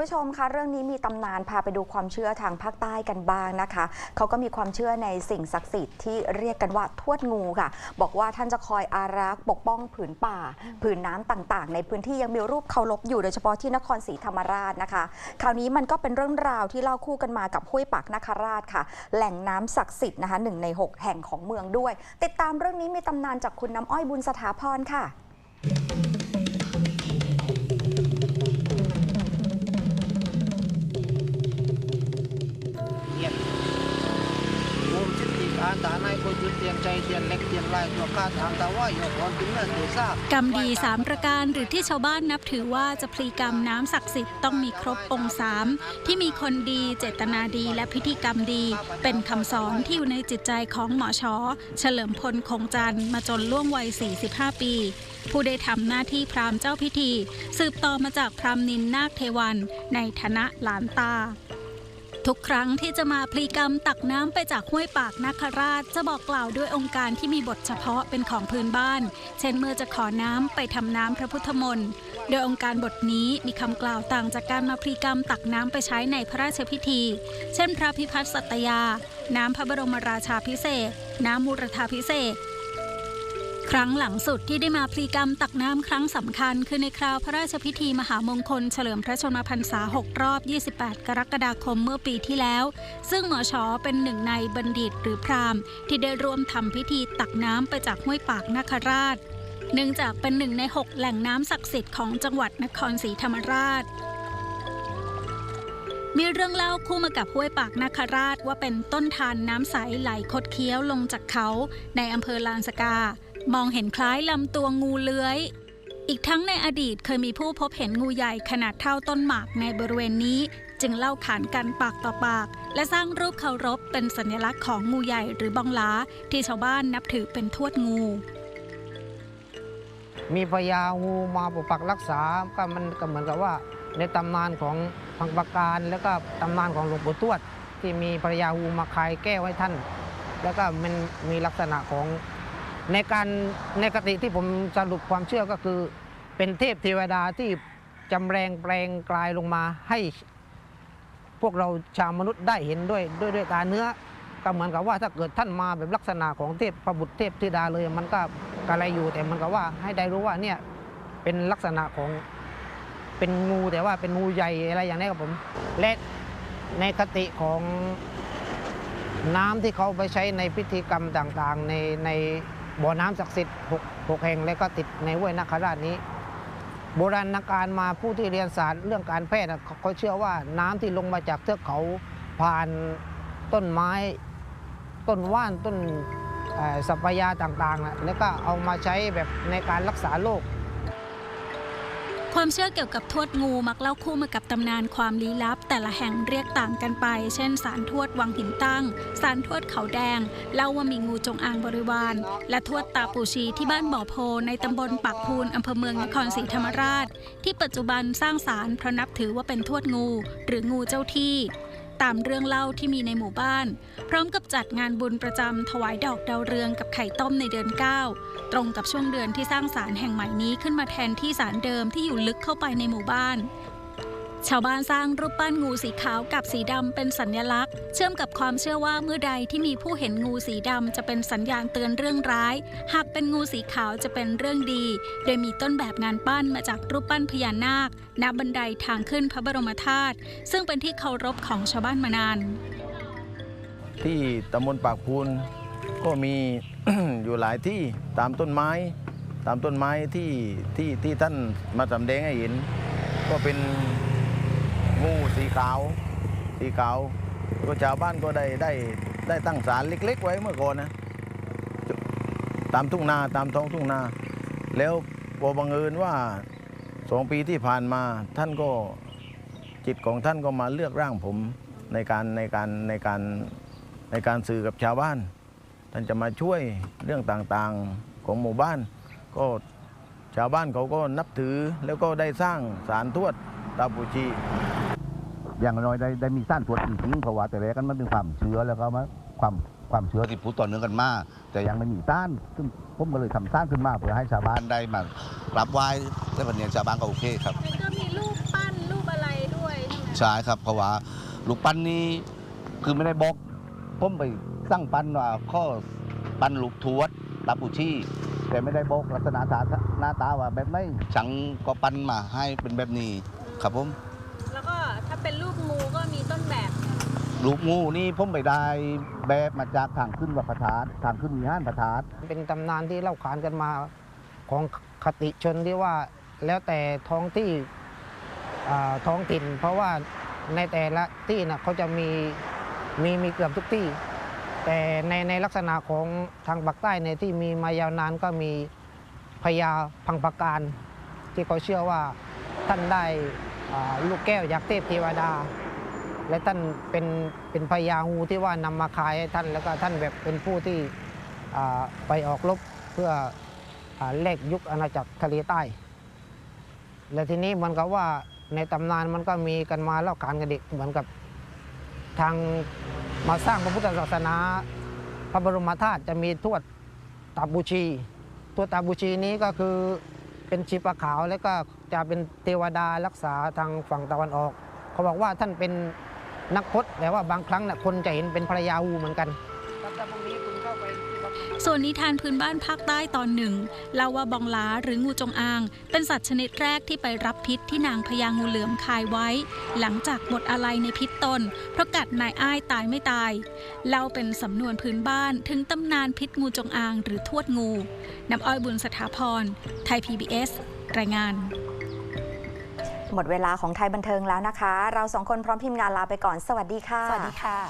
ผู้ชมคะเรื่องนี้มีตำนานพาไปดูความเชื่อทางภาคใต้กันบ้างนะคะ เขาก็มีความเชื่อในสิ่งศักดิ์สิทธิ์ที่เรียกกันว่าทวดงูค่ะ บอกว่าท่านจะคอยอารักษ์ปกป้องผืนป่า ผืนน้ำต่างๆ ในพื้นที่ยังมีรูปเคารพอยู่โดยเฉพาะที่นครศรีธรรมราชนะคะ คราวนี้มันก็เป็นเรื่องราวที่เล่าคู่กันมากับห้วยปักนคราชค่ะ แหล่งน้ำศักดิ์สิทธิ์นะคะหนึ่งในหกแห่งของเมืองด้วย ติดตามเรื่องนี้มีตำนานจากคุณน้ำอ้อยบุญสถาพรค่ะ ตาตาในคนจุดเทียนใจเทียนเล็กเทียนลายตัวข้าถามตาว่าอยู่ก่อนถึงนั่นถือทราบกรรมดีสามประการหรือที่ชาวบ้านนับถือว่าจะพลีกรรมน้ำศักดิ์สิทธิ์ต้องมีครบองค์สามที่มีคนดีเจตนาดีและพิธีกรรมดี เป็นคำสอนที่อยู่ในจิตใจของหมอชอเฉลิมพลคงจันทร์มาจนล่วงวัย 45 ปี ผู้ได้ทำหน้าที่พราหมณ์เจ้าพิธี สืบต่อมาจากพราหมณ์นินนาคเทวันในฐานะหลานตา ทุกครั้งที่จะมาพลีกรรมตักน้ำไปจากห้วยปากนาคราชจะบอกกล่าวด้วยองค์การที่มีบทเฉพาะเป็นของพื้นบ้าน เช่นเมื่อจะขอน้ำไปทำน้ำพระพุทธมนต์โดยองค์การบทนี้มีคำกล่าวต่างจากการมาพลีกรรมตักน้ำไปใช้ในพระราชพิธี เช่น พระพิพัฒน์สัตยา น้ำพระบรมราชาพิเศษ น้ำมูรธาพิเศษ ครั้งหลังสุดที่ได้มาพลีกรรมตักน้ำครั้งสำคัญ คือในคราวพระราชพิธีมหามงคลเฉลิมพระชนมพรรษา 6 รอบ 28 กรกฎาคมเมื่อปีที่แล้ว ซึ่งหมอชอเป็นหนึ่งในบัณฑิตหรือพราหมณ์ ที่ได้ร่วมทำพิธีตักน้ำไปจากห้วยปากนาคราช เนื่องจากเป็นหนึ่งใน 6 แหล่งน้ำศักดิ์สิทธิ์ของจังหวัดนครศรีธรรมราชมีเรื่องเล่าคู่มากับห้วยปากนาคราชว่าเป็นต้นทานน้ำใสไหลคดเคี้ยวลงจากเขาในอำเภอลานสกา มองเห็นคล้ายลำตัวงูเลื้อย อีกทั้งในอดีตเคยมีผู้พบเห็นงูใหญ่ขนาดเท่าต้นหมากในบริเวณนี้ จึงเล่าขานกันปากต่อปาก และสร้างรูปเคารพเป็นสัญลักษณ์ของงูใหญ่หรือบองหลาที่ชาวบ้านนับถือเป็นทวดงู มีพญางูมาปกปักรักษาก็มันก็เหมือนกับว่าในตำนานของพังปะการแล้วก็ตำนานของหลวงปู่ทวด ที่มีพญางูมาคายแก้วให้ท่าน แล้วก็มันมีลักษณะของ ในการในกติที่ผมสรุปความเชื่อก็คือ เป็นเทพเทวดาที่จำแรงแปลงกลายลงมาให้พวกเราชาวมนุษย์ได้เห็นด้วยด้วยด้วยตาเนื้อก็เหมือนกับว่าถ้าเกิดท่านมาแบบลักษณะของเทพพระบุตรเทพธิดาเลย มันก็กะไรอยู่แต่มันก็ว่าให้ได้รู้ว่าเนี่ยเป็นลักษณะของเป็นงูแต่ว่าเป็นงูใหญ่อะไรอย่างนี้ครับผมและในคติของน้ำที่เขาไปใช้ในพิธีกรรมต่างๆ ในใน บ่อน้ำศักดิ์สิทธิ์หกแห่งและก็ติดในห้วยนาคราชนี้ โบราณการมาผู้ที่เรียนศาสตร์เรื่องการแพทย์เขาเชื่อว่าน้ำที่ลงมาจากเทือกเขาผ่านต้นไม้ต้นว่านต้นสัพยาต่างๆ แล้วก็เอามาใช้แบบในการรักษาโรค ความเชื่อเกี่ยวกับทวดงูมักเล่าคู่มากับตำนานความลี้ลับ แต่ละแห่งเรียกต่างกันไป เช่นสารทวดวังหินตั้ง สารทวดเขาแดง เล่าว่ามีงูจงอางบริวาร และทวดตาปูชีที่บ้านบ่อโพในตำบลปากพูนอำเภอเมืองนครศรีธรรมราช ที่ปัจจุบันสร้างสารเพราะนับถือว่าเป็นทวดงู หรืองูเจ้าที่ ตามเรื่องเล่าที่มีในหมู่บ้าน พร้อมกับจัดงานบุญประจำถวายดอกดาวเรืองกับไข่ต้มในเดือน 9 ตรงกับช่วงเดือนที่สร้างศาลแห่งใหม่นี้ขึ้นมาแทนที่ศาลเดิมที่อยู่ลึกเข้าไปในหมู่บ้าน ชาวบ้านสร้างรูปปั้นงูสีขาวกับสีดำเป็นสัญลักษณ์ เชื่อมกับความเชื่อว่าเมื่อใดที่มีผู้เห็นงูสีดำจะเป็นสัญญาณเตือนเรื่องร้าย หากเป็นงูสีขาวจะเป็นเรื่องดี โดยมีต้นแบบงานปั้นมาจากรูปปั้นพญานาคณบันไดทางขึ้นพระบรมธาตุซึ่งเป็นที่เคารพของชาวบ้านมานาน ที่ตำบลปากพูนก็มี อยู่หลายที่ตามต้นไม้ ตามต้นไม้ที่ที่ที่ท่านมาสำแดงให้เห็น ก็เป็น งูสีขาว สีขาวก็ชาวบ้านก็ได้ได้ได้ตั้งศาลเล็ก ๆ ไว้เมื่อก่อนนะ ตามทุ่งนาตามท้องทุ่งนา แล้วพอบังเอิญว่าสองปีที่ผ่านมาท่านก็จิตของท่านก็มาเลือกร่างผมในการในการในการในการสื่อกับชาวบ้าน ท่านจะมาช่วยเรื่องต่างๆของหมู่บ้าน ก็ชาวบ้านเขาก็นับถือแล้วก็ได้สร้างศาลทวดตาปูชี อย่างน้อยได้ได้มีสร้างตัวจริงๆเพราะว่าแต่แรกกันมันเป็นความเชื่อแล้วก็มาความความเชื่อที่พูดต่อเนื่องกันมาแต่ยังไม่มีต้านซึ่งผมก็เลยทำต้านขึ้นมาเพื่อให้ชาวบ้านได้มากราบไหว้และวันนี้ชาวบ้านก็โอเคครับก็มีรูปปั้นรูปอะไรด้วยใช่ไหมใช่ครับ เพราะว่าลูกปั้นนี้คือไม่ได้บอกผมไปสร้างปั้นว่าข้อปั้นลูกทวดตาปูชี่แต่ไม่ได้บอกลักษณะตาหน้าตาว่าแบบไหนฉังก็ปั้นมาให้เป็นแบบนี้ครับผมแล้วก็ถ้า เป็นรูปงูก็มีต้นแบบลูกงูนี่ผมไปได้แบบมาจากทางขึ้นวัดพระธาตุทางขึ้นวิหารพระธาตุเป็นตำนานที่เล่าขานกันมาของคติชนที่ว่าแล้วแต่ท้องที่อ่าท้องถิ่น เพราะว่าในแต่ละที่นะเขาจะมีมีมีเกือบทุกที่ แต่ในในลักษณะของทางภาคใต้ในยที่มีมายาวนานก็มีพญาพังปการ ที่เขาเชื่อว่าท่านได้อ่า ลูกแก้วยักษ์เทพเทวดา และท่านเป็นเป็นพญางูที่ว่านำมาขายให้ท่านแล้วก็ท่านแบบเป็นผู้ที่ไปออกรบเพื่ออแลกยุคอาณาจักรทะเลใต้ และทีนี้มันก็ว่าในตำนานมันก็มีกันมาเล่าขานกันเด็กเหมือนกับทางมาสร้างพระพุทธศาสนา พระบรมธาตุจะมีทวดตาบูชีทวดตาบูชีนี้ก็คือเป็นชีปะขาวแล้วก็ จะเป็นเทวดารักษาทางฝั่งตะวันออก เขาบอกว่าท่านเป็นนักพจน์แต่ว่าบางครั้งน่ะคนจะเห็นเป็นภรรยาวูเหมือนกันส่วนนิทานพื้นบ้านภาคใต้ตอนหนึ่งเล่าว่าบองหลาหรืองูจงอาง เป็นสัตว์ชนิดแรกที่ไปรับพิษที่นางพญางูเหลือมคายไว้ หลังจากหมดอะไรในพิษตน เพราะกัดนายอ้ายตายไม่ตายเล่าเป็นสำนวนพื้นบ้านถึงตำนานพิษงูจงอางหรือทวดงูน้ำอ้อยบุญสถาพรไทย PBS รายงาน หมดเวลาของไทยบันเทิงแล้วนะคะ เราสองคนพร้อมทีมงานลาไปก่อน สวัสดีค่ะ สวัสดีค่ะ